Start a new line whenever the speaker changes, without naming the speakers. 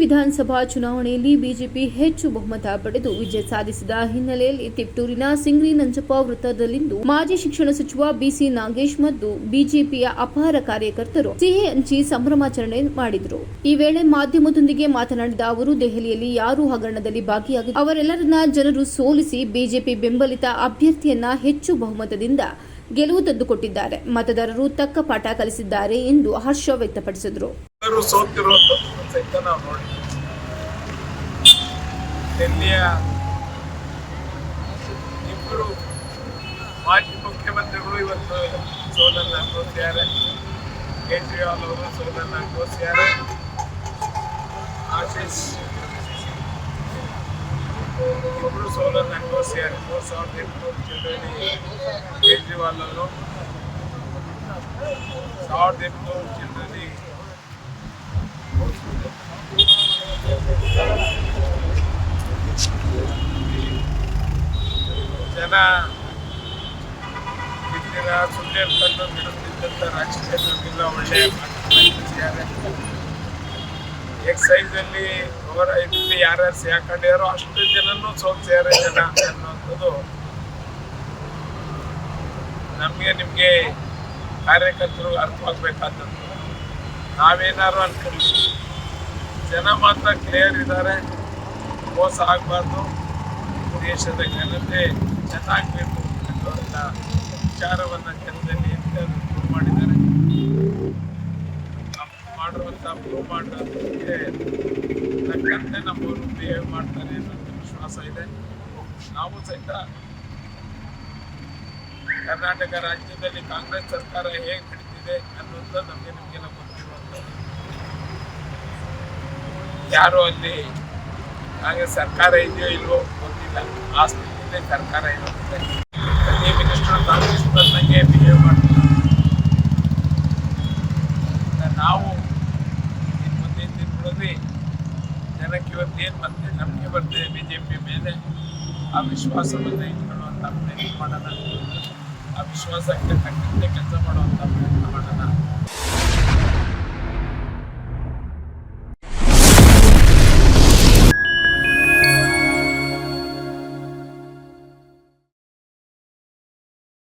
ವಿಧಾನಸಭಾ ಚುನಾವಣೆಯಲ್ಲಿ ಬಿಜೆಪಿ ಹೆಚ್ಚು ಬಹುಮತ ಪಡೆದು ವಿಜಯ ಸಾಧಿಸಿದ ಹಿನ್ನೆಲೆಯಲ್ಲಿ ತಿಪ್ಟೂರಿನ ಸಿಂಗ್ರಿ ನಂಜಪ್ಪ ವೃತ್ತದಲ್ಲಿಂದು ಮಾಜಿ ಶಿಕ್ಷಣ ಸಚಿವ ಬಿಸಿ ನಾಗೇಶ್ ಮತ್ತು ಬಿಜೆಪಿಯ ಅಪಾರ ಕಾರ್ಯಕರ್ತರು ಸಿಹಿ ಹಂಚಿ ಸಂಭ್ರಮಾಚರಣೆ ಮಾಡಿದರು. ಈ ವೇಳೆ ಮಾಧ್ಯಮದೊಂದಿಗೆ ಮಾತನಾಡಿದ ಅವರು, ದೆಹಲಿಯಲ್ಲಿ ಯಾರು ಹಗರಣದಲ್ಲಿ ಭಾಗಿಯಾಗಿ ಅವರೆಲ್ಲರನ್ನ ಜನರು ಸೋಲಿಸಿ ಬಿಜೆಪಿ ಬೆಂಬಲಿತ ಅಭ್ಯರ್ಥಿಯನ್ನ ಹೆಚ್ಚು ಬಹುಮತದಿಂದ ಗೆಲುವು ತಂದುಕೊಟ್ಟಿದ್ದಾರೆ. ಮತದಾರರು ತಕ್ಕ ಪಾಠ ಕಲಿಸಿದ್ದಾರೆ ಎಂದು ಹರ್ಷ ವ್ಯಕ್ತಪಡಿಸಿದರು.
ಎಲ್ಲರೂ ಸೋತಿರುವಂಥದ್ದು ಸಹಿತ ನಾವು ನೋಡಿ. ಇಬ್ಬರು ಮಾಜಿ ಮುಖ್ಯಮಂತ್ರಿಗಳು ಇವತ್ತು ಸೋಲನ್ನ ಅನುಭವಿಸಿದ್ದಾರೆ ಕೇಜ್ರಿವಾಲ್ ಅವರು ಸೋಲನ್ನು ಅನುಭವಿಸಿದ್ದಾರೆ ಆಶೀಶ್ ಇಬ್ಬರು ಸೋಲನ್ನ ಅನುಭವಿಸಿದ್ದಾರೆ ಮೂರು ಸಾವಿರದ ಎಂಟುನೂರು ಜಿಲ್ಲೆಯಲ್ಲಿ ಕೇಜ್ರಿವಾಲ್ ಅವರು. ಸಾವಿರದ ಎಂಟುನೂರು ಚಿಲ್ಲರೆಯಲ್ಲಿ ಜನ ಬಿದ್ದಿರ ಸುಳ್ಳು ಹೇಳ್ಕೊಂಡು ಬಿಡುತ್ತಿದ್ದಂಥ ರಾಜಕೀಯದವ್ರಿಗೆಲ್ಲ ಒಳ್ಳೆಯ ಎಕ್ಸೈಸಲ್ಲಿ ಅವರ ಇದರಲ್ಲಿ ಯಾರ್ಯಾರು ಸೇರ್ಕೊಂಡಿದಾರೋ ಅಷ್ಟು ಜನನು ಸೋಲ್ಸಿದ್ದಾರೆ ಜನ ಅನ್ನುವಂಥದ್ದು ನಮಗೆ ನಿಮಗೆ ಕಾರ್ಯಕರ್ತರು ಅರ್ಥವಾಗಬೇಕಾದದ್ದು. ನಾವೇನಾದ್ರು ಅನ್ಕೊಳ್ಳಿ ಜನ ಮಾತ್ರ ಕ್ಲಿಯರ್ ಇದ್ದಾರೆ. ಮೋಸ ಆಗಬಾರ್ದು. ದೇಶದ ಜನತೆ ಚೆನ್ನಾಗಬೇಕು ಅನ್ನುವಂಥ ವಿಚಾರವನ್ನು ಜನದಲ್ಲಿ ಎಂತಾದ್ರು ಪ್ರೂವ್ ಮಾಡಿದ್ದಾರೆ. ಮಾಡಿರುವಂಥ ಪ್ರೂವ್ ಮಾಡೋದಕ್ಕೆ ತಕ್ಕಂತೆ ನಮ್ಮವರು ಬಿಹೇವ್ ಮಾಡ್ತಾರೆ ಅನ್ನೋದು ವಿಶ್ವಾಸ ಇದೆ. ನಾವು ಸಹಿತ ಕರ್ನಾಟಕ ರಾಜ್ಯದಲ್ಲಿ ಕಾಂಗ್ರೆಸ್ ಸರ್ಕಾರ ಹೇಗೆ ನಡೀತಿದೆ ಅನ್ನೋದು ನಮಗೆ ನಿಮಗೆಲ್ಲ ಯಾರು ಅಲ್ಲಿ ಹಾಗೆ ಸರ್ಕಾರ ಇದೆಯೋ ಇಲ್ವೋ ಗೊತ್ತಿಲ್ಲ. ಆ ಸ್ಥಿತಿಯಲ್ಲಿ ಸರ್ಕಾರ ಇರುತ್ತೆ ಮಿನಿಸ್ಟರ್ ಕಾಂಗ್ರೆಸ್ ಬಿಹೇವ್ ಮಾಡ್ತಾರೆ. ನಾವು ಮುಂದಿನ ದಿನಗಳಲ್ಲಿ ಜನಕ್ಕೆ ಇವತ್ತೇನು ಮತ್ತೆ ನಂಬಿಕೆ ಬರ್ತದೆ ಬಿ ಜೆ ಪಿ ಮೇಲೆ, ಆ ವಿಶ್ವಾಸವನ್ನು ಇಟ್ಕೊಳ್ಳುವಂಥ ಪ್ರಯತ್ನ ಮಾಡೋಣ. ಆ ವಿಶ್ವಾಸಕ್ಕೆ ತಕ್ಕಂತೆ ಕೆಲಸ ಮಾಡೋ